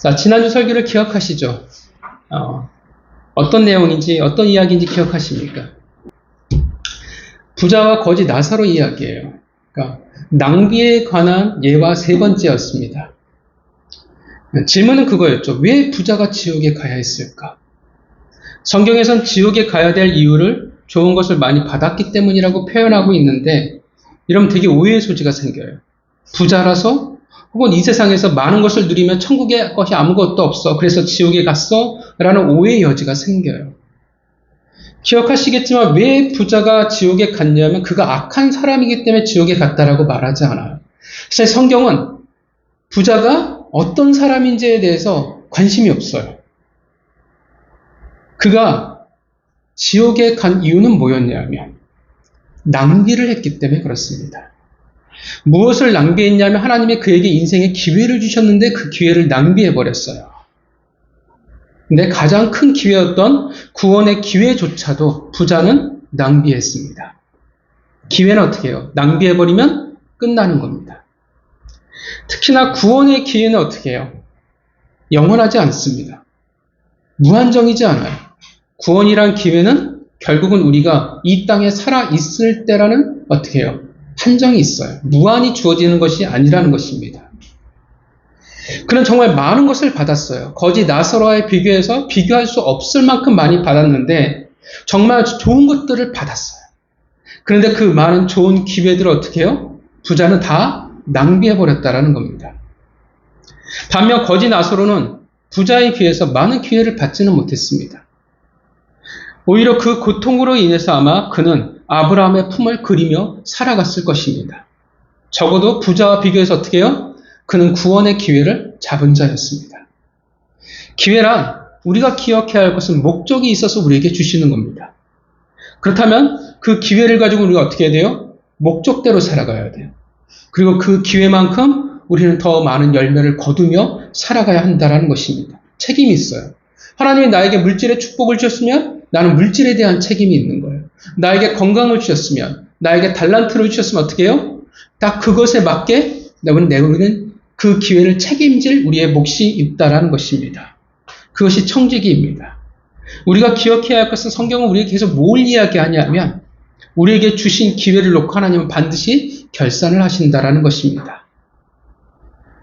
자, 지난주 설교를 기억하시죠? 어, 어떤 내용인지, 어떤 이야기인지 기억하십니까? 부자와 거지 나사로 이야기예요. 그러니까 낭비에 관한 예와 세 번째였습니다. 질문은 그거였죠. 왜 부자가 지옥에 가야 했을까? 성경에선 지옥에 가야 될 이유를 좋은 것을 많이 받았기 때문이라고 표현하고 있는데, 이러면 되게 오해의 소지가 생겨요. 부자라서 혹은 이 세상에서 많은 것을 누리면 천국에 것이 아무것도 없어. 그래서 지옥에 갔어. 라는 오해의 여지가 생겨요. 기억하시겠지만 왜 부자가 지옥에 갔냐면 그가 악한 사람이기 때문에 지옥에 갔다라고 말하지 않아요. 사실 성경은 부자가 어떤 사람인지에 대해서 관심이 없어요. 그가 지옥에 간 이유는 뭐였냐면 낭비를 했기 때문에 그렇습니다. 무엇을 낭비했냐면 하나님이 그에게 인생의 기회를 주셨는데 그 기회를 낭비해 버렸어요. 근데 가장 큰 기회였던 구원의 기회조차도 부자는 낭비했습니다. 기회는 어떻게 해요? 낭비해 버리면 끝나는 겁니다. 특히나 구원의 기회는 어떻게 해요? 영원하지 않습니다. 무한정이지 않아요. 구원이란 기회는 결국은 우리가 이 땅에 살아 있을 때라는 어떻게 해요? 한정이 있어요. 무한히 주어지는 것이 아니라는 것입니다. 그는 정말 많은 것을 받았어요. 거지 나서로와의 비교해서 비교할 수 없을 만큼 많이 받았는데 정말 좋은 것들을 받았어요. 그런데 그 많은 좋은 기회들을 어떻게 해요? 부자는 다 낭비해 버렸다라는 겁니다. 반면 거지 나서로는 부자에 비해서 많은 기회를 받지는 못했습니다. 오히려 그 고통으로 인해서 아마 그는 아브라함의 품을 그리며 살아갔을 것입니다. 적어도 부자와 비교해서 어떻게 해요? 그는 구원의 기회를 잡은 자였습니다. 기회란 우리가 기억해야 할 것은 목적이 있어서 우리에게 주시는 겁니다. 그렇다면 그 기회를 가지고 우리가 어떻게 해야 돼요? 목적대로 살아가야 돼요. 그리고 그 기회만큼 우리는 더 많은 열매를 거두며 살아가야 한다는 것입니다. 책임이 있어요. 하나님이 나에게 물질의 축복을 주셨으면 나는 물질에 대한 책임이 있는 거예요. 나에게 건강을 주셨으면, 나에게 달란트를 주셨으면 어떻게 해요? 딱 그것에 맞게 우리는 그 기회를 책임질 우리의 몫이 있다라는 것입니다. 그것이 청지기입니다. 우리가 기억해야 할 것은 성경은 우리에게 계속 뭘 이야기하냐면 우리에게 주신 기회를 놓고 하나님은 반드시 결산을 하신다라는 것입니다.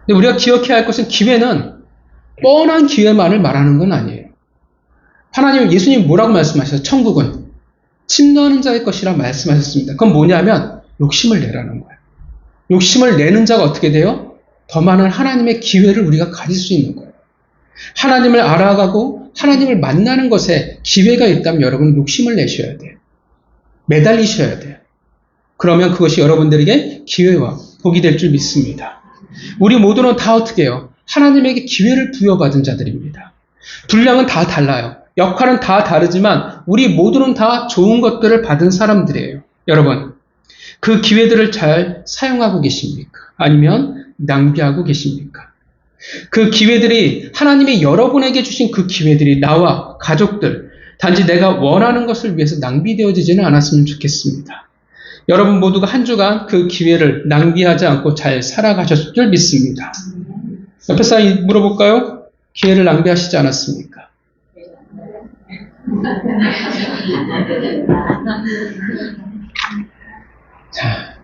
근데 우리가 기억해야 할 것은 기회는 뻔한 기회만을 말하는 건 아니에요. 하나님은 예수님 뭐라고 말씀하셨어요? 천국은 침노하는 자의 것이라 말씀하셨습니다. 그건 뭐냐면 욕심을 내라는 거예요. 욕심을 내는 자가 어떻게 돼요? 더 많은 하나님의 기회를 우리가 가질 수 있는 거예요. 하나님을 알아가고 하나님을 만나는 것에 기회가 있다면 여러분은 욕심을 내셔야 돼요. 매달리셔야 돼요. 그러면 그것이 여러분들에게 기회와 복이 될 줄 믿습니다. 우리 모두는 다 어떻게 해요? 하나님에게 기회를 부여받은 자들입니다. 분량은 다 달라요. 역할은 다 다르지만 우리 모두는 다 좋은 것들을 받은 사람들이에요. 여러분, 그 기회들을 잘 사용하고 계십니까? 아니면 낭비하고 계십니까? 그 기회들이 하나님이 여러분에게 주신 그 기회들이 나와 가족들, 단지 내가 원하는 것을 위해서 낭비되어지지는 않았으면 좋겠습니다. 여러분 모두가 한 주간 그 기회를 낭비하지 않고 잘 살아가셨을 줄 믿습니다. 옆에 사람 물어볼까요? 기회를 낭비하시지 않았습니까? 자.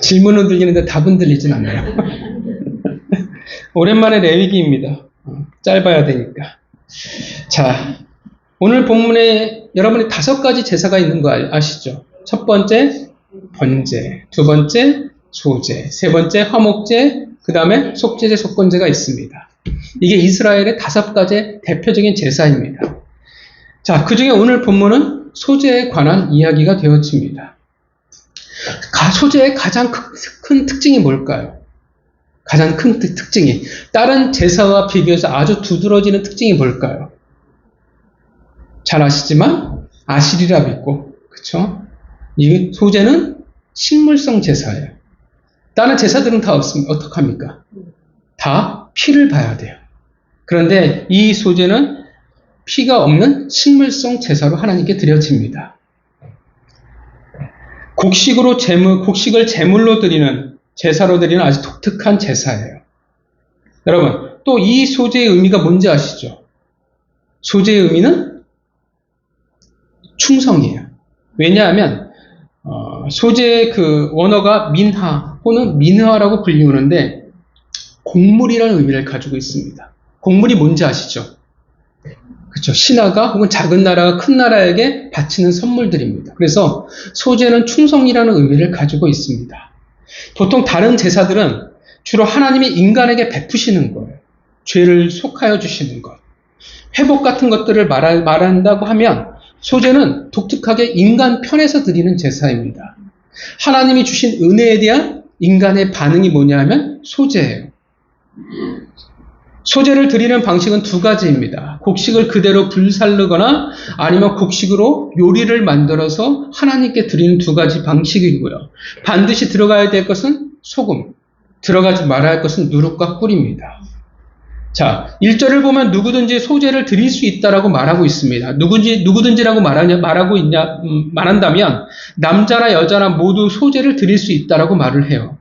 질문은 들리는데 답은 들리진 않아요. 오랜만에 레위기입니다. 어, 짧아야 되니까. 자, 오늘 본문에 여러분이 다섯 가지 제사가 있는 거 아시죠? 첫 번째, 번제. 두 번째, 소제. 세 번째, 화목제. 그 다음에 속제제, 속건제가 있습니다. 이게 이스라엘의 다섯 가지 대표적인 제사입니다. 자, 그 중에 오늘 본문은 소제에 관한 이야기가 되어집니다. 소제의 가장 큰 특징이 뭘까요? 가장 큰 특징이 다른 제사와 비교해서 아주 두드러지는 특징이 뭘까요? 잘 아시지만 아시리라 믿고 그렇죠? 이 소제는 식물성 제사예요. 다른 제사들은 다 없습니다. 어떡합니까? 다 피를 봐야 돼요. 그런데 이 소제는 피가 없는 식물성 제사로 하나님께 드려집니다. 곡식으로 제물, 곡식을 제물로 드리는 제사로 드리는 아주 독특한 제사예요. 여러분, 또 이 소재의 의미가 뭔지 아시죠? 소재의 의미는 충성이에요. 왜냐하면 어, 소재의 그 원어가 민하 또는 민하라고 불리우는데 곡물이라는 의미를 가지고 있습니다. 곡물이 뭔지 아시죠? 그렇죠. 신하가 혹은 작은 나라가 큰 나라에게 바치는 선물들입니다. 그래서 소재는 충성이라는 의미를 가지고 있습니다. 보통 다른 제사들은 주로 하나님이 인간에게 베푸시는 거예요. 죄를 속하여 주시는 것. 회복 같은 것들을 말하, 말한다고 하면 소재는 독특하게 인간 편에서 드리는 제사입니다. 하나님이 주신 은혜에 대한 인간의 반응이 뭐냐 하면 소재예요. 소재를 드리는 방식은 두 가지입니다. 곡식을 그대로 불살르거나 아니면 곡식으로 요리를 만들어서 하나님께 드리는 두 가지 방식이고요. 반드시 들어가야 될 것은 소금, 들어가지 말아야 할 것은 누룩과 꿀입니다. 자, 1절을 보면 누구든지 소재를 드릴 수 있다라고 말하고 있습니다. 누구든지, 누구든지라고 말하냐, 말하고 있냐, 음, 말한다면, 남자나 여자나 모두 소재를 드릴 수 있다라고 말을 해요.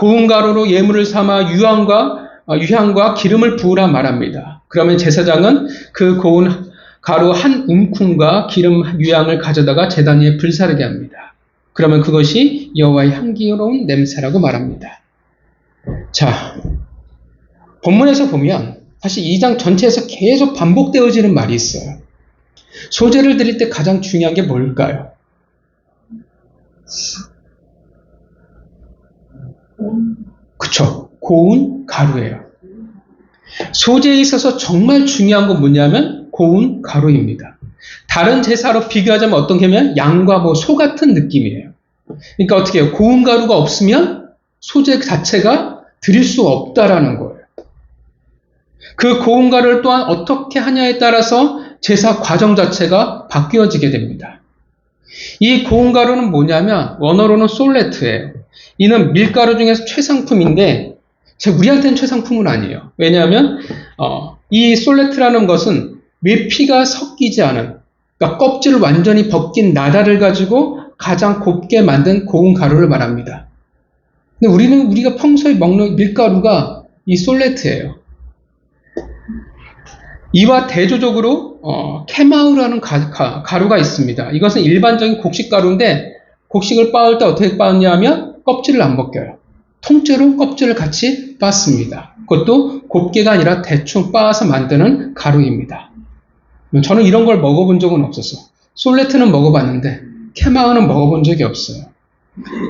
고운 가루로 예물을 삼아 유황과, 어, 유향과 기름을 부으라 말합니다. 그러면 제사장은 그 고운 가루 한 움큼과 기름 유향을 가져다가 제단 위에 불사르게 합니다. 그러면 그것이 여호와의 향기로운 냄새라고 말합니다. 자, 본문에서 보면 사실 2장 전체에서 계속 반복되어지는 말이 있어요. 소재를 드릴 때 가장 중요한 게 뭘까요? 그쵸. 고운 가루예요. 소재에 있어서 정말 중요한 건 뭐냐면 고운 가루입니다. 다른 제사로 비교하자면 어떤 게면 양과 뭐 소 같은 느낌이에요. 그러니까 어떻게 해요? 고운 가루가 없으면 소재 자체가 드릴 수 없다라는 거예요. 그 고운 가루를 또한 어떻게 하냐에 따라서 제사 과정 자체가 바뀌어지게 됩니다. 이 고운 가루는 뭐냐면 원어로는 솔레트예요. 이는 밀가루 중에서 최상품인데 우리한테는 최상품은 아니에요. 왜냐하면 어, 이 솔레트라는 것은 외피가 섞이지 않은 그러니까 껍질을 완전히 벗긴 나다를 가지고 가장 곱게 만든 고운 가루를 말합니다. 근데 우리는 우리가 평소에 먹는 밀가루가 이 솔레트예요. 이와 대조적으로 어, 케마우라는 가, 루가 있습니다. 이것은 일반적인 곡식 가루인데 곡식을 빻을 때 어떻게 빻냐 하면 껍질을 안 벗겨요. 통째로 껍질을 같이 빻습니다. 그것도 곱게가 아니라 대충 빻아서 만드는 가루입니다. 저는 이런 걸 먹어본 적은 없었어. 솔레트는 먹어봤는데 케마우는 먹어본 적이 없어요.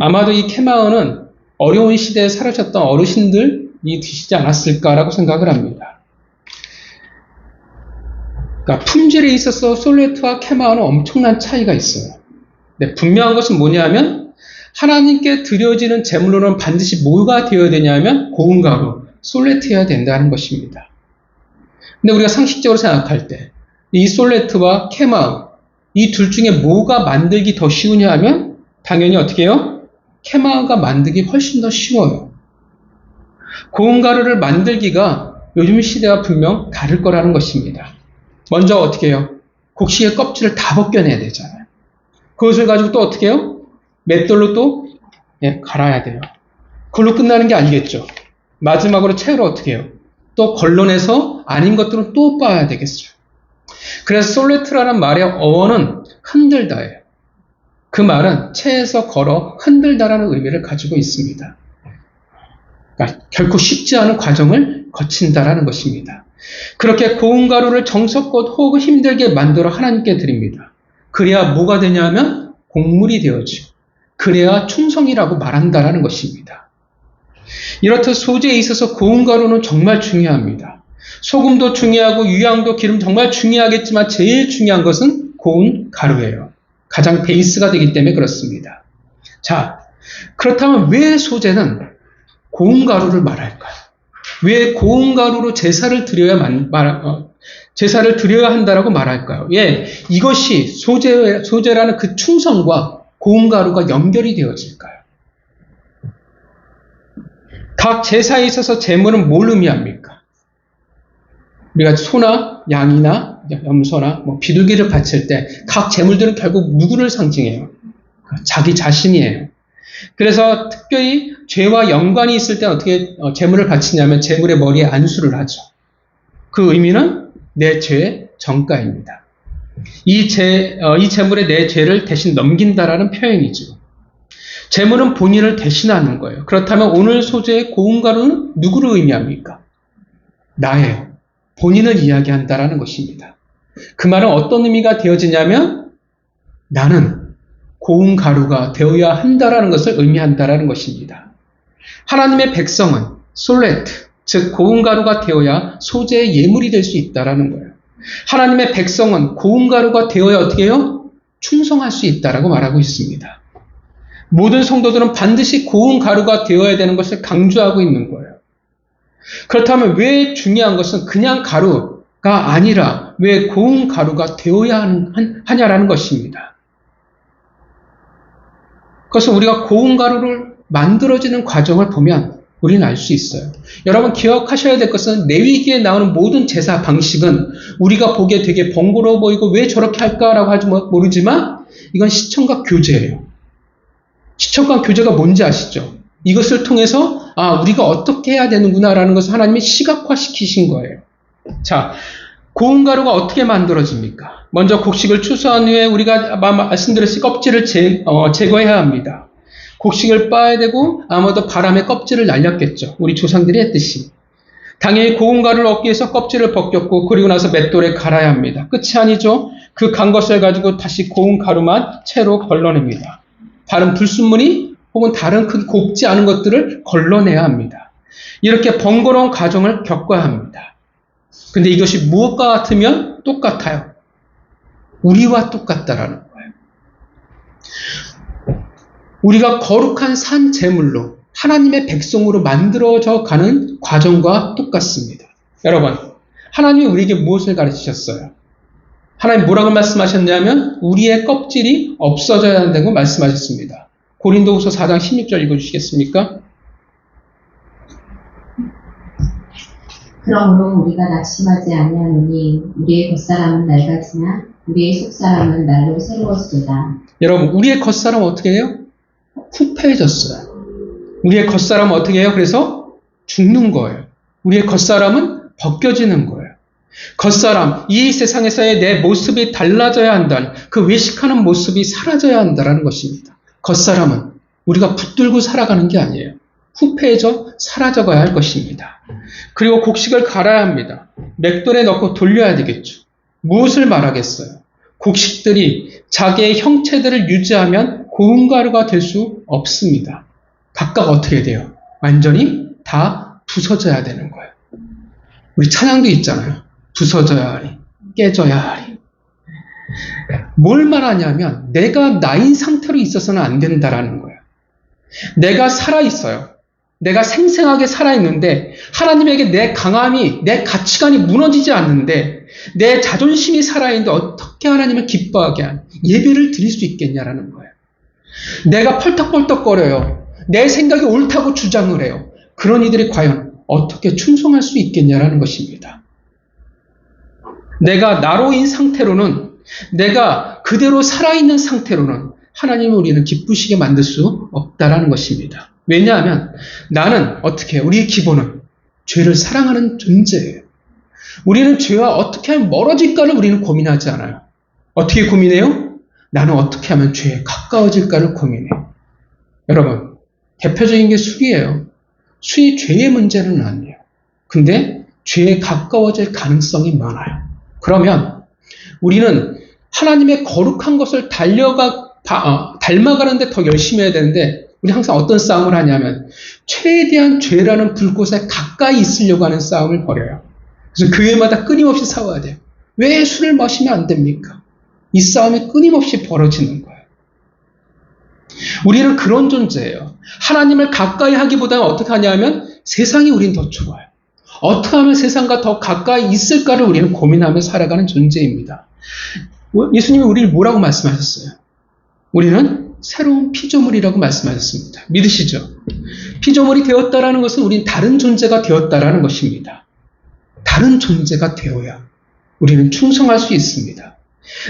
아마도 이 케마우는 어려운 시대에 살아셨던 어르신들이 드시지 않았을까라고 생각을 합니다. 그러니까 품질에 있어서 솔레트와 케마우는 엄청난 차이가 있어요. 네, 분명한 것은 뭐냐면 하나님께 드려지는 제물로는 반드시 뭐가 되어야 되냐면 고운 가루, 솔레트여야 된다는 것입니다. 근데 우리가 상식적으로 생각할 때 이 솔레트와 케마우 이둘 중에 뭐가 만들기 더 쉬우냐 하면 당연히 어떻게 해요? 케마우가 만들기 훨씬 더 쉬워요. 고운 가루를 만들기가 요즘 시대와 분명 다를 거라는 것입니다. 먼저 어떻게 해요? 곡식의 껍질을 다 벗겨내야 되잖아요. 그것을 가지고 또 어떻게 해요? 맷돌로 또 예, 갈아야 돼요. 그걸로 끝나는 게 아니겠죠. 마지막으로 채로 어떻게 해요? 또 걸러내서 아닌 것들은 또 빻아야 되겠죠. 그래서 솔레트라는 말의 어원은 흔들다예요. 그 말은 채에서 걸어 흔들다라는 의미를 가지고 있습니다. 그러니까 결코 쉽지 않은 과정을 거친다라는 것입니다. 그렇게 고운 가루를 정석껏 혹은 힘들게 만들어 하나님께 드립니다. 그래야 뭐가 되냐면 곡물이 되어지고 그래야 충성이라고 말한다라는 것입니다. 이렇듯 소재에 있어서 고운 가루는 정말 중요합니다. 소금도 중요하고 유향도 기름 정말 중요하겠지만 제일 중요한 것은 고운 가루예요. 가장 베이스가 되기 때문에 그렇습니다. 자, 그렇다면 왜 소재는 고운 가루를 말할까요? 왜 고운 가루로 제사를 드려야 말, 어, 제사를 드려야 한다라고 말할까요? 예, 이것이 소재 소재라는 그 충성과 고운 가루가 연결이 되어질까요? 각 제사에 있어서 제물은 뭘 의미합니까? 우리가 소나 양이나 염소나 뭐 비둘기를 바칠 때 각 제물들은 결국 누구를 상징해요? 자기 자신이에요. 그래서 특별히 죄와 연관이 있을 때 어떻게 어, 재물을 바치냐면 재물의 머리에 안수를 하죠. 그 의미는 내 죄의 정가입니다. 이 재, 어, 이 재물에 내 죄를 대신 넘긴다라는 표현이죠. 재물은 본인을 대신하는 거예요. 그렇다면 오늘 소재의 고운가루는 누구를 의미합니까? 나예요. 본인을 이야기한다라는 것입니다. 그 말은 어떤 의미가 되어지냐면 나는 고운 가루가 되어야 한다라는 것을 의미한다라는 것입니다. 하나님의 백성은 솔레트, 즉 고운 가루가 되어야 소재의 예물이 될 수 있다라는 거예요. 하나님의 백성은 고운 가루가 되어야 어떻게 해요? 충성할 수 있다라고 말하고 있습니다. 모든 성도들은 반드시 고운 가루가 되어야 되는 것을 강조하고 있는 거예요. 그렇다면 왜 중요한 것은 그냥 가루가 아니라 왜 고운 가루가 되어야 하냐라는 것입니다. 그래서 우리가 고운 가루를 만들어지는 과정을 보면 우리는 알 수 있어요. 여러분 기억하셔야 될 것은 내위기에 나오는 모든 제사 방식은 우리가 보기에 되게 번거로워 보이고 왜 저렇게 할까라고 하지 모르지만 이건 시청각 교제예요. 시청각 교제가 뭔지 아시죠? 이것을 통해서 아 우리가 어떻게 해야 되는구나라는 것을 하나님이 시각화시키신 거예요. 자, 고운 가루가 어떻게 만들어집니까? 먼저 곡식을 추수한 후에 우리가 말씀드렸듯이 껍질을 제, 어, 제거해야 합니다. 곡식을 빻아야 되고 아마도 바람에 껍질을 날렸겠죠. 우리 조상들이 했듯이. 당연히 고운 가루를 얻기 위해서 껍질을 벗겼고 그리고 나서 맷돌에 갈아야 합니다. 끝이 아니죠. 그 간 것을 가지고 다시 고운 가루만 채로 걸러냅니다. 다른 불순물이 혹은 다른 크게 곱지 않은 것들을 걸러내야 합니다. 이렇게 번거로운 과정을 겪어야 합니다. 근데 이것이 무엇과 같으면 똑같아요. 우리와 똑같다라는 거예요. 우리가 거룩한 산 제물로 하나님의 백성으로 만들어져 가는 과정과 똑같습니다. 여러분, 하나님이 우리에게 무엇을 가르치셨어요? 하나님 뭐라고 말씀하셨냐면 우리의 껍질이 없어져야 한다고 말씀하셨습니다. 고린도후서 4장 16절 읽어주시겠습니까? 그러므로 우리가 낙심하지 아니하노니 우리의 겉사람은 낡아지나 우리의 속사람은 날로 새로워지도다. 여러분 우리의 겉사람 어떻게 해요? 후패해졌어요. 우리의 겉사람은 어떻게 해요? 그래서 죽는 거예요. 우리의 겉사람은 벗겨지는 거예요. 겉사람, 이 세상에서의 내 모습이 달라져야 한다는 그 외식하는 모습이 사라져야 한다는 것입니다. 겉사람은 우리가 붙들고 살아가는 게 아니에요. 후패해져 사라져가야 할 것입니다. 그리고 곡식을 갈아야 합니다. 맥돌에 넣고 돌려야 되겠죠. 무엇을 말하겠어요? 곡식들이 자기의 형체들을 유지하면 고운 가루가 될 수 없습니다. 각각 어떻게 돼요? 완전히 다 부서져야 되는 거예요. 우리 찬양도 있잖아요. 부서져야 하리, 깨져야 하리. 뭘 말하냐면 내가 나인 상태로 있어서는 안 된다라는 거예요. 내가 살아 있어요. 내가 생생하게 살아있는데 하나님에게 내 강함이 내 가치관이 무너지지 않는데 내 자존심이 살아있는데 어떻게 하나님을 기뻐하게 한 예배를 드릴 수 있겠냐라는 거예요. 내가 펄떡펄떡거려요. 내 생각이 옳다고 주장을 해요. 그런 이들이 과연 어떻게 충성할 수 있겠냐라는 것입니다. 내가 나로인 상태로는 내가 그대로 살아있는 상태로는 하나님을 우리는 기쁘시게 만들 수 없다라는 것입니다. 왜냐하면 나는 어떻게? 우리의 기본은 죄를 사랑하는 존재예요. 우리는 죄와 어떻게 하면 멀어질까를 우리는 고민하지 않아요. 어떻게 고민해요? 나는 어떻게 하면 죄에 가까워질까를 고민해요. 여러분, 대표적인 게 술이에요. 술이 죄의 문제는 아니에요. 근데 죄에 가까워질 가능성이 많아요. 그러면 우리는 하나님의 거룩한 것을 달려가, 어, 닮아가는데 더 열심히 해야 되는데 우리 항상 어떤 싸움을 하냐면 최대한 죄라는 불꽃에 가까이 있으려고 하는 싸움을 벌여요. 그래서 교회마다 끊임없이 싸워야 돼요. 왜 술을 마시면 안 됩니까? 이 싸움이 끊임없이 벌어지는 거예요. 우리는 그런 존재예요. 하나님을 가까이 하기보다는 어떻게 하냐면 세상이 우린 더 좋아요. 어떻게 하면 세상과 더 가까이 있을까를 우리는 고민하며 살아가는 존재입니다. 예수님이 우리를 뭐라고 말씀하셨어요? 우리는 새로운 피조물이라고 말씀하셨습니다. 믿으시죠? 피조물이 되었다라는 것은 우린 다른 존재가 되었다라는 것입니다. 다른 존재가 되어야 우리는 충성할 수 있습니다.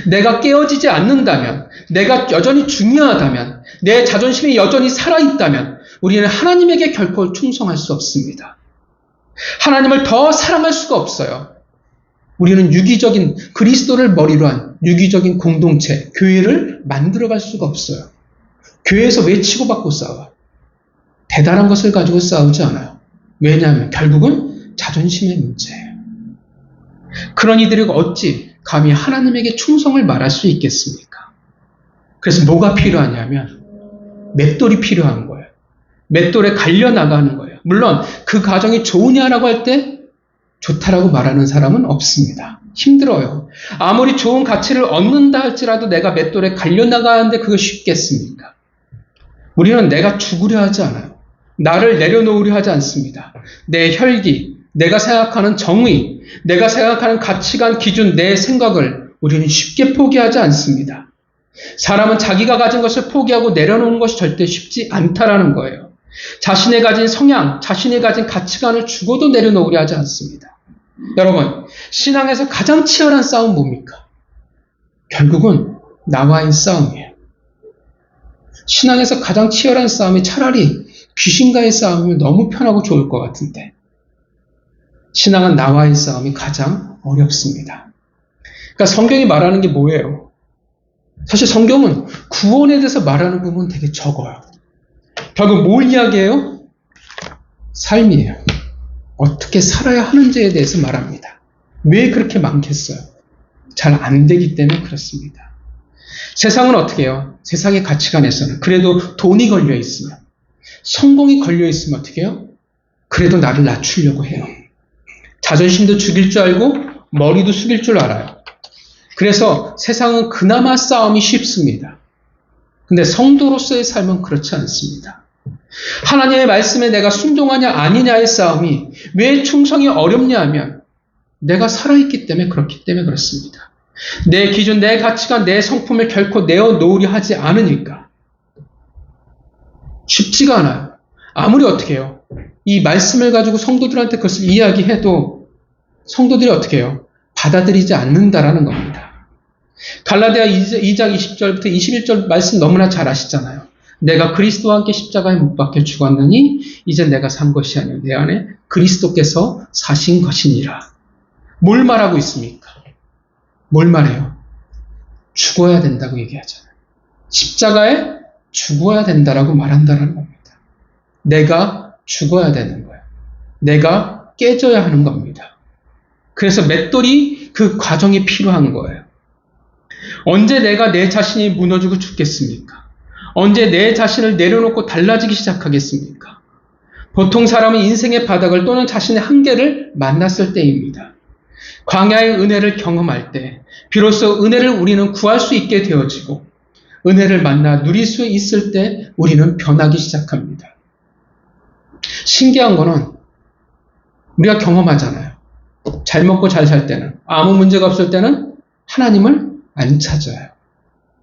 내가 깨어지지 않는다면, 내가 여전히 중요하다면, 내 자존심이 여전히 살아있다면, 우리는 하나님에게 결코 충성할 수 없습니다. 하나님을 더 사랑할 수가 없어요. 우리는 유기적인 그리스도를 머리로 한 유기적인 공동체, 교회를 만들어갈 수가 없어요. 교회에서 왜 치고받고 싸워? 대단한 것을 가지고 싸우지 않아요. 왜냐하면 결국은 자존심의 문제예요. 그런 이들이 어찌 감히 하나님에게 충성을 말할 수 있겠습니까? 그래서 뭐가 필요하냐면 맷돌이 필요한 거예요. 맷돌에 갈려 나가는 거예요. 물론 그 가정이 좋으냐라고 할 때 좋다라고 말하는 사람은 없습니다. 힘들어요. 아무리 좋은 가치를 얻는다 할지라도 내가 맷돌에 갈려 나가는데 그거 쉽겠습니까? 우리는 내가 죽으려 하지 않아요. 나를 내려놓으려 하지 않습니다. 내 혈기, 내가 생각하는 정의, 내가 생각하는 가치관, 기준, 내 생각을 우리는 쉽게 포기하지 않습니다. 사람은 자기가 가진 것을 포기하고 내려놓는 것이 절대 쉽지 않다라는 거예요. 자신의 가진 성향, 자신의 가진 가치관을 죽어도 내려놓으려 하지 않습니다. 여러분, 신앙에서 가장 치열한 싸움 뭡니까? 결국은 나와의 싸움이에요. 신앙에서 가장 치열한 싸움이 차라리 귀신과의 싸움이면 너무 편하고 좋을 것 같은데, 신앙은 나와의 싸움이 가장 어렵습니다. 그러니까 성경이 말하는 게 뭐예요? 사실 성경은 구원에 대해서 말하는 부분은 되게 적어요. 결국 뭘 이야기해요? 삶이에요. 어떻게 살아야 하는지에 대해서 말합니다. 왜 그렇게 많겠어요? 잘 안 되기 때문에 그렇습니다. 세상은 어떻게 해요? 세상의 가치관에서는 그래도 돈이 걸려 있으면 성공이 걸려 있으면 어떻게 해요? 그래도 나를 낮추려고 해요. 자존심도 죽일 줄 알고 머리도 숙일 줄 알아요. 그래서 세상은 그나마 싸움이 쉽습니다. 근데 성도로서의 삶은 그렇지 않습니다. 하나님의 말씀에 내가 순종하냐 아니냐의 싸움이 왜 충성이 어렵냐 하면 내가 살아있기 때문에 그렇기 때문에 그렇습니다. 내 기준, 내 가치관, 내 성품을 결코 내어놓으려 하지 않으니까. 쉽지가 않아요. 아무리 어떻게 해요. 이 말씀을 가지고 성도들한테 그것을 이야기해도 성도들이 어떻게 해요? 받아들이지 않는다라는 겁니다. 갈라디아 2장 20절부터 21절 말씀 너무나 잘 아시잖아요. 내가 그리스도와 함께 십자가에 못 박혀 죽었느니 이제 내가 산 것이 아니라 내 안에 그리스도께서 사신 것이니라. 뭘 말하고 있습니까? 뭘 말해요? 죽어야 된다고 얘기하잖아요. 십자가에 죽어야 된다라고 말한다는 겁니다. 내가 죽어야 되는 거예요. 내가 깨져야 하는 겁니다. 그래서 맷돌이 그 과정이 필요한 거예요. 언제 내가 내 자신이 무너지고 죽겠습니까? 언제 내 자신을 내려놓고 달라지기 시작하겠습니까? 보통 사람은 인생의 바닥을 또는 자신의 한계를 만났을 때입니다. 광야의 은혜를 경험할 때, 비로소 은혜를 우리는 구할 수 있게 되어지고, 은혜를 만나 누릴 수 있을 때 우리는 변하기 시작합니다. 신기한 거는 우리가 경험하잖아요. 잘 먹고 잘 살 때는, 아무 문제가 없을 때는 하나님을 안 찾아요.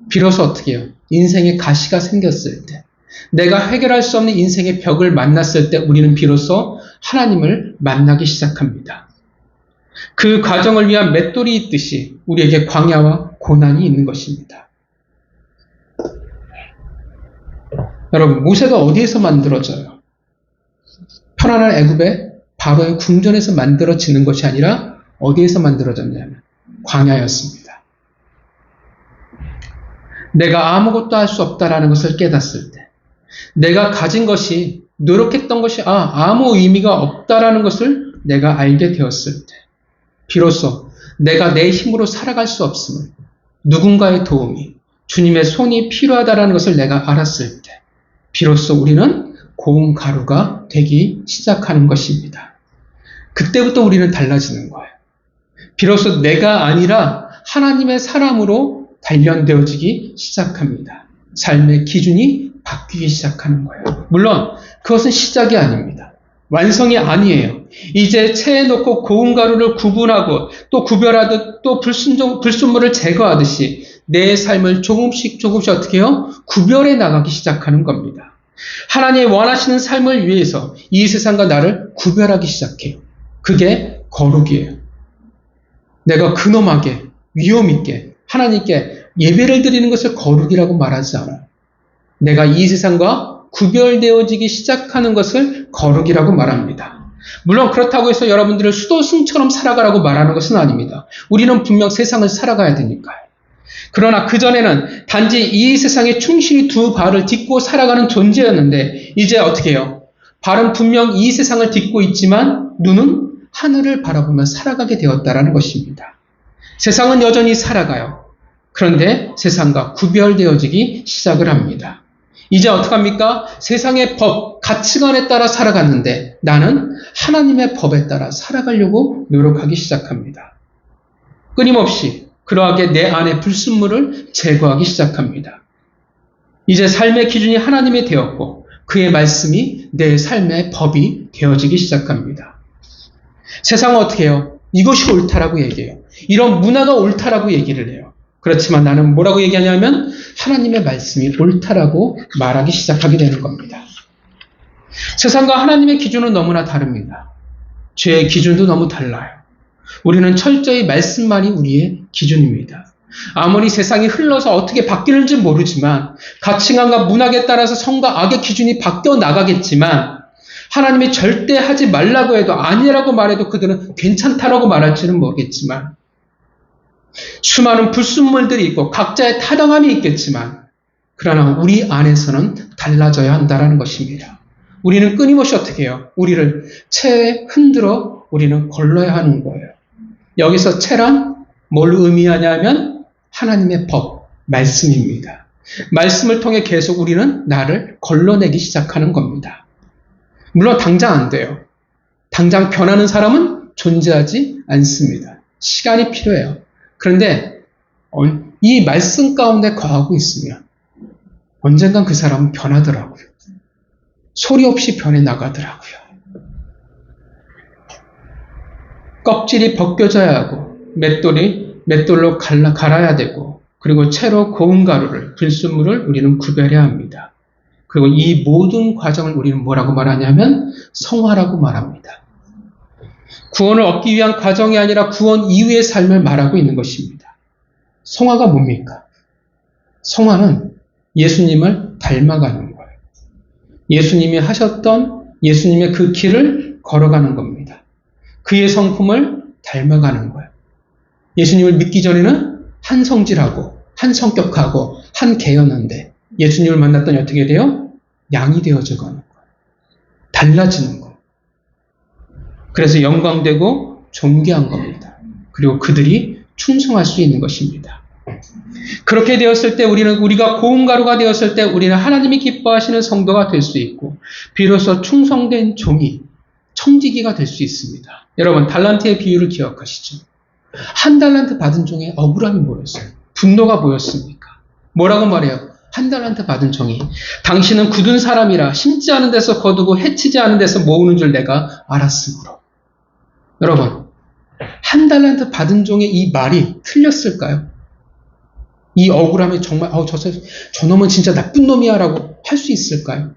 비로소 어떻게 해요? 인생의 가시가 생겼을 때, 내가 해결할 수 없는 인생의 벽을 만났을 때 우리는 비로소 하나님을 만나기 시작합니다. 그 과정을 위한 맷돌이 있듯이 우리에게 광야와 고난이 있는 것입니다. 여러분, 모세가 어디에서 만들어져요? 편안한 애굽의 바로의 궁전에서 만들어지는 것이 아니라 어디에서 만들어졌냐면 광야였습니다. 내가 아무것도 할 수 없다라는 것을 깨닫을 때, 내가 가진 것이 노력했던 것이 아 아무 의미가 없다라는 것을 내가 알게 되었을 때, 비로소 내가 내 힘으로 살아갈 수 없음을 누군가의 도움이 주님의 손이 필요하다라는 것을 내가 알았을 때, 비로소 우리는 고운 가루가 되기 시작하는 것입니다. 그때부터 우리는 달라지는 거예요. 비로소 내가 아니라 하나님의 사람으로 단련되어지기 시작합니다. 삶의 기준이 바뀌기 시작하는 거예요. 물론 그것은 시작이 아닙니다. 완성이 아니에요. 이제 체에 놓고 고운 가루를 구분하고 또 구별하듯 또 불순종, 불순물을 제거하듯이 내 삶을 조금씩 조금씩 어떻게 해요? 구별해 나가기 시작하는 겁니다. 하나님의 원하시는 삶을 위해서 이 세상과 나를 구별하기 시작해요. 그게 거룩이에요. 내가 근엄하게, 위험있게 하나님께 예배를 드리는 것을 거룩이라고 말하지 않아요. 내가 이 세상과 구별되어지기 시작하는 것을 거룩이라고 말합니다. 물론 그렇다고 해서 여러분들을 수도승처럼 살아가라고 말하는 것은 아닙니다. 우리는 분명 세상을 살아가야 되니까요. 그러나 그전에는 단지 이 세상에 충실히 두 발을 딛고 살아가는 존재였는데, 이제 어떻게 해요? 발은 분명 이 세상을 딛고 있지만, 눈은 하늘을 바라보며 살아가게 되었다라는 것입니다. 세상은 여전히 살아가요. 그런데 세상과 구별되어지기 시작을 합니다. 이제 어떡합니까? 세상의 법, 가치관에 따라 살아갔는데 나는 하나님의 법에 따라 살아가려고 노력하기 시작합니다. 끊임없이 그러하게 내 안의 불순물을 제거하기 시작합니다. 이제 삶의 기준이 하나님이 되었고 그의 말씀이 내 삶의 법이 되어지기 시작합니다. 세상은 어떻게 해요? 이것이 옳다라고 얘기해요. 이런 문화가 옳다라고 얘기를 해요. 그렇지만 나는 뭐라고 얘기하냐면 하나님의 말씀이 옳다라고 말하기 시작하게 되는 겁니다. 세상과 하나님의 기준은 너무나 다릅니다. 죄의 기준도 너무 달라요. 우리는 철저히 말씀만이 우리의 기준입니다. 아무리 세상이 흘러서 어떻게 바뀌는지 모르지만 가치관과 문학에 따라서 성과 악의 기준이 바뀌어 나가겠지만 하나님이 절대 하지 말라고 해도 아니라고 말해도 그들은 괜찮다라고 말할지는 모르겠지만 수많은 불순물들이 있고 각자의 타당함이 있겠지만 그러나 우리 안에서는 달라져야 한다는 것입니다. 우리는 끊임없이 어떻게 해요? 우리를 채에 흔들어 우리는 걸러야 하는 거예요. 여기서 채란 뭘 의미하냐면 하나님의 법, 말씀입니다. 말씀을 통해 계속 우리는 나를 걸러내기 시작하는 겁니다. 물론 당장 안 돼요. 당장 변하는 사람은 존재하지 않습니다. 시간이 필요해요. 그런데 어, 이 말씀 가운데 거하고 있으면 언젠간 그 사람은 변하더라고요. 소리 없이 변해 나가더라고요. 껍질이 벗겨져야 하고 맷돌이 맷돌로 갈라, 갈아야 되고 그리고 채로 고운 가루를 불순물을 우리는 구별해야 합니다. 그리고 이 모든 과정을 우리는 뭐라고 말하냐면 성화라고 말합니다. 구원을 얻기 위한 과정이 아니라 구원 이후의 삶을 말하고 있는 것입니다. 성화가 뭡니까? 성화는 예수님을 닮아가는 거예요. 예수님이 하셨던 예수님의 그 길을 걸어가는 겁니다. 그의 성품을 닮아가는 거예요. 예수님을 믿기 전에는 한 성질하고 한 성격하고 한 개였는데 예수님을 만났더니 어떻게 돼요? 양이 되어져 가는 거예요. 달라지는 거예요. 그래서 영광되고 존귀한 겁니다. 그리고 그들이 충성할 수 있는 것입니다. 그렇게 되었을 때 우리는 우리가 고운 가루가 되었을 때 우리는 하나님이 기뻐하시는 성도가 될 수 있고 비로소 충성된 종이 청지기가 될 수 있습니다. 여러분 달란트의 비유를 기억하시죠? 한 달란트 받은 종의 억울함이 뭐였어요? 분노가 뭐였습니까? 뭐라고 말해요? 한 달란트 받은 종이 당신은 굳은 사람이라 심지 않은 데서 거두고 해치지 않은 데서 모으는 줄 내가 알았으므로 여러분 한 달란트 받은 종의 이 말이 틀렸을까요? 이 억울함이 정말 어, 저, 저 놈은 진짜 나쁜 놈이야 라고 할 수 있을까요?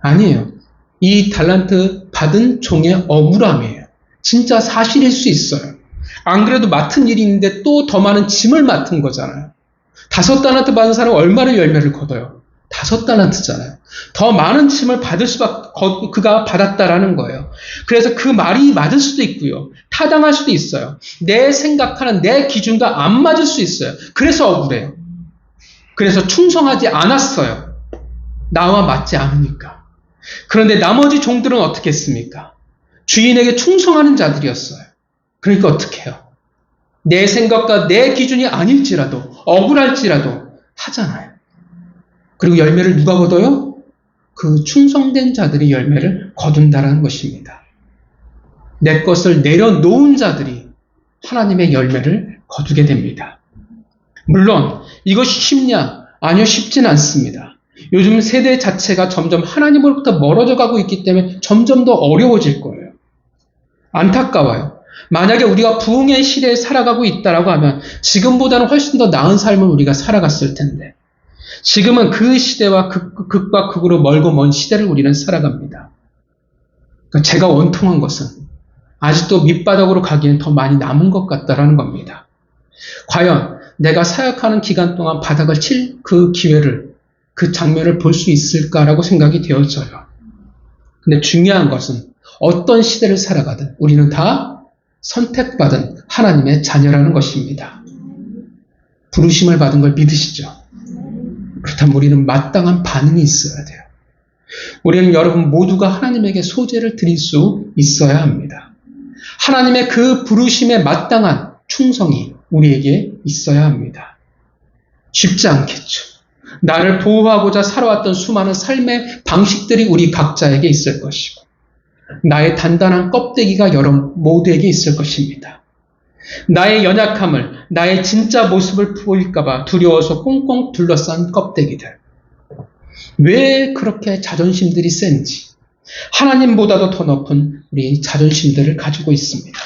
아니에요. 이 달란트 받은 종의 억울함이에요. 진짜 사실일 수 있어요. 안 그래도 맡은 일이 있는데 또 더 많은 짐을 맡은 거잖아요. 다섯 달란트 받은 사람은 얼마나 열매를 거둬요? 다섯 달란트잖아요. 더 많은 짐을 받을 수밖에 그가 받았다라는 거예요. 그래서 그 말이 맞을 수도 있고요. 타당할 수도 있어요. 내 생각하는 내 기준과 안 맞을 수 있어요. 그래서 억울해요. 그래서 충성하지 않았어요. 나와 맞지 않으니까. 그런데 나머지 종들은 어떻게 했습니까? 주인에게 충성하는 자들이었어요. 그러니까 어떻게 해요? 내 생각과 내 기준이 아닐지라도, 억울할지라도 하잖아요. 그리고 열매를 누가 거둬요? 그 충성된 자들이 열매를 거둔다라는 것입니다. 내 것을 내려놓은 자들이 하나님의 열매를 거두게 됩니다. 물론 이것이 쉽냐? 아니요, 쉽진 않습니다. 요즘 세대 자체가 점점 하나님으로부터 멀어져 가고 있기 때문에 점점 더 어려워질 거예요. 안타까워요. 만약에 우리가 부흥의 시대에 살아가고 있다라고 하면 지금보다는 훨씬 더 나은 삶을 우리가 살아갔을 텐데 지금은 그 시대와 극, 극과 극으로 멀고 먼 시대를 우리는 살아갑니다. 그러니까 제가 원통한 것은 아직도 밑바닥으로 가기엔 더 많이 남은 것 같다라는 겁니다. 과연 내가 사역하는 기간 동안 바닥을 칠 그 기회를, 그 장면을 볼 수 있을까라고 생각이 되어져요. 근데 중요한 것은 어떤 시대를 살아가든 우리는 다 선택받은 하나님의 자녀라는 것입니다. 부르심을 받은 걸 믿으시죠? 그렇다면 우리는 마땅한 반응이 있어야 돼요. 우리는 여러분 모두가 하나님에게 소재를 드릴 수 있어야 합니다. 하나님의 그 부르심에 마땅한 충성이 우리에게 있어야 합니다. 쉽지 않겠죠. 나를 보호하고자 살아왔던 수많은 삶의 방식들이 우리 각자에게 있을 것이고, 나의 단단한 껍데기가 여러분 모두에게 있을 것입니다. 나의 연약함을, 나의 진짜 모습을 보일까봐 두려워서 꽁꽁 둘러싼 껍데기들. 왜 그렇게 자존심들이 센지, 하나님보다도 더 높은 우리 자존심들을 가지고 있습니다.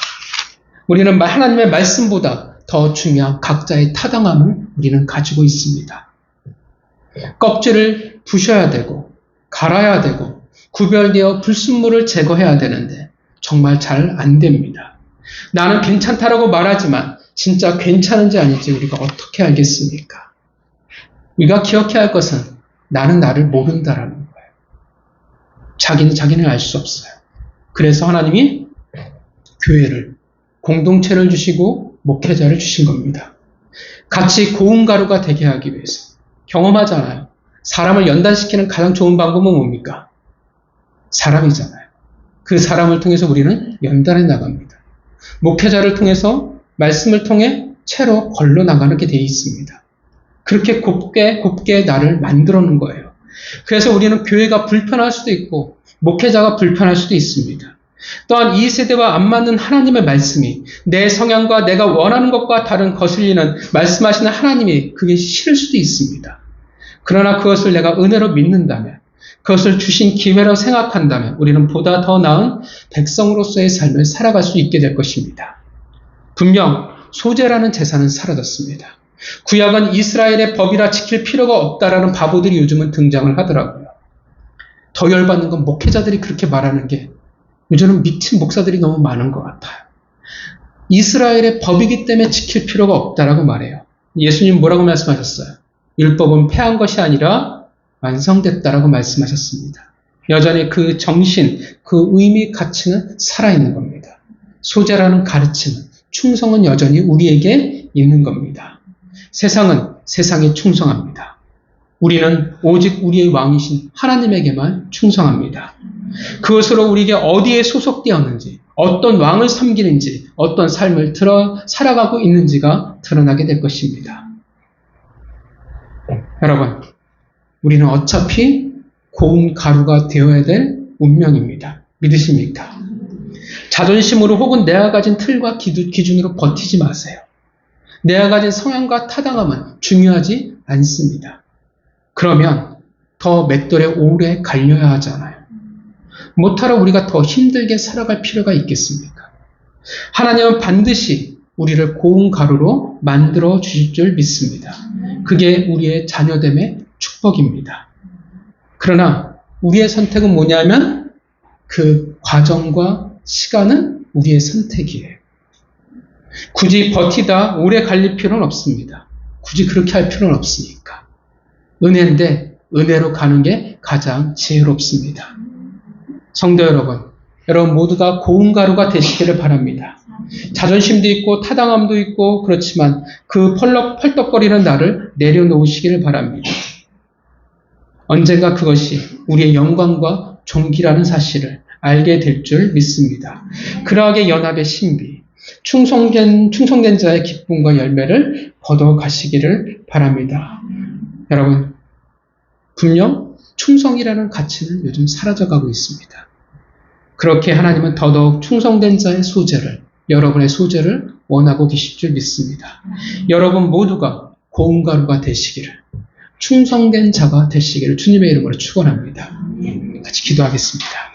우리는 하나님의 말씀보다 더 중요한 각자의 타당함을 우리는 가지고 있습니다. 껍질을 부셔야 되고, 갈아야 되고, 구별되어 불순물을 제거해야 되는데, 정말 잘 안 됩니다. 나는 괜찮다라고 말하지만, 진짜 괜찮은지 아닌지 우리가 어떻게 알겠습니까? 우리가 기억해야 할 것은, 나는 나를 모른다라는 거예요. 자기는 자기는 알 수 없어요. 그래서 하나님이 교회를, 공동체를 주시고, 목회자를 주신 겁니다. 같이 고운 가루가 되게 하기 위해서. 경험하잖아요. 사람을 연단시키는 가장 좋은 방법은 뭡니까? 사람이잖아요. 그 사람을 통해서 우리는 연단해 나갑니다. 목회자를 통해서 말씀을 통해 채로 걸러 나가는 게 되어 있습니다. 그렇게 곱게 곱게 나를 만들어 놓은 거예요. 그래서 우리는 교회가 불편할 수도 있고 목회자가 불편할 수도 있습니다. 또한 이 세대와 안 맞는 하나님의 말씀이 내 성향과 내가 원하는 것과 다른 거슬리는 말씀하시는 하나님이 그게 싫을 수도 있습니다. 그러나 그것을 내가 은혜로 믿는다면, 그것을 주신 기회로 생각한다면 우리는 보다 더 나은 백성으로서의 삶을 살아갈 수 있게 될 것입니다. 분명 소재라는 재산은 사라졌습니다. 구약은 이스라엘의 법이라 지킬 필요가 없다라는 바보들이 요즘은 등장을 하더라고요. 더 열받는 건 목회자들이 그렇게 말하는 게 요즘은 미친 목사들이 너무 많은 것 같아요. 이스라엘의 법이기 때문에 지킬 필요가 없다라고 말해요. 예수님 뭐라고 말씀하셨어요? 율법은 폐한 것이 아니라 완성됐다라고 말씀하셨습니다. 여전히 그 정신, 그 의미, 가치는 살아있는 겁니다. 소재라는 가르침은, 충성은 여전히 우리에게 있는 겁니다. 세상은 세상에 충성합니다. 우리는 오직 우리의 왕이신 하나님에게만 충성합니다. 그것으로 우리에게 어디에 소속되었는지, 어떤 왕을 섬기는지, 어떤 삶을 들어 살아가고 있는지가 드러나게 될 것입니다. 여러분, 우리는 어차피 고운 가루가 되어야 될 운명입니다. 믿으십니까? 자존심으로 혹은 내가 가진 틀과 기준으로 버티지 마세요. 내가 가진 성향과 타당함은 중요하지 않습니다. 그러면 더 맷돌에 오래 갈려야 하잖아요. 못하러 우리가 더 힘들게 살아갈 필요가 있겠습니까? 하나님은 반드시 우리를 고운 가루로 만들어 주실 줄 믿습니다. 그게 우리의 자녀됨의 축복입니다. 그러나 우리의 선택은 뭐냐면 그 과정과 시간은 우리의 선택이에요. 굳이 버티다 오래 갈릴 필요는 없습니다. 굳이 그렇게 할 필요는 없으니까. 은혜인데 은혜로 가는 게 가장 지혜롭습니다. 성도 여러분, 여러분 모두가 고운 가루가 되시기를 바랍니다. 자존심도 있고 타당함도 있고 그렇지만 그 펄럭 펄떡거리는 나를 내려놓으시기를 바랍니다. 언젠가 그것이 우리의 영광과 존귀라는 사실을 알게 될 줄 믿습니다. 그러하게 연합의 신비, 충성된, 충성된 자의 기쁨과 열매를 거둬 가시기를 바랍니다. 여러분, 분명 충성이라는 가치는 요즘 사라져가고 있습니다. 그렇게 하나님은 더더욱 충성된 자의 소재를, 여러분의 소재를 원하고 계실 줄 믿습니다. 여러분 모두가 고운 가루가 되시기를, 충성된 자가 되시기를 주님의 이름으로 축원합니다. 같이 기도하겠습니다.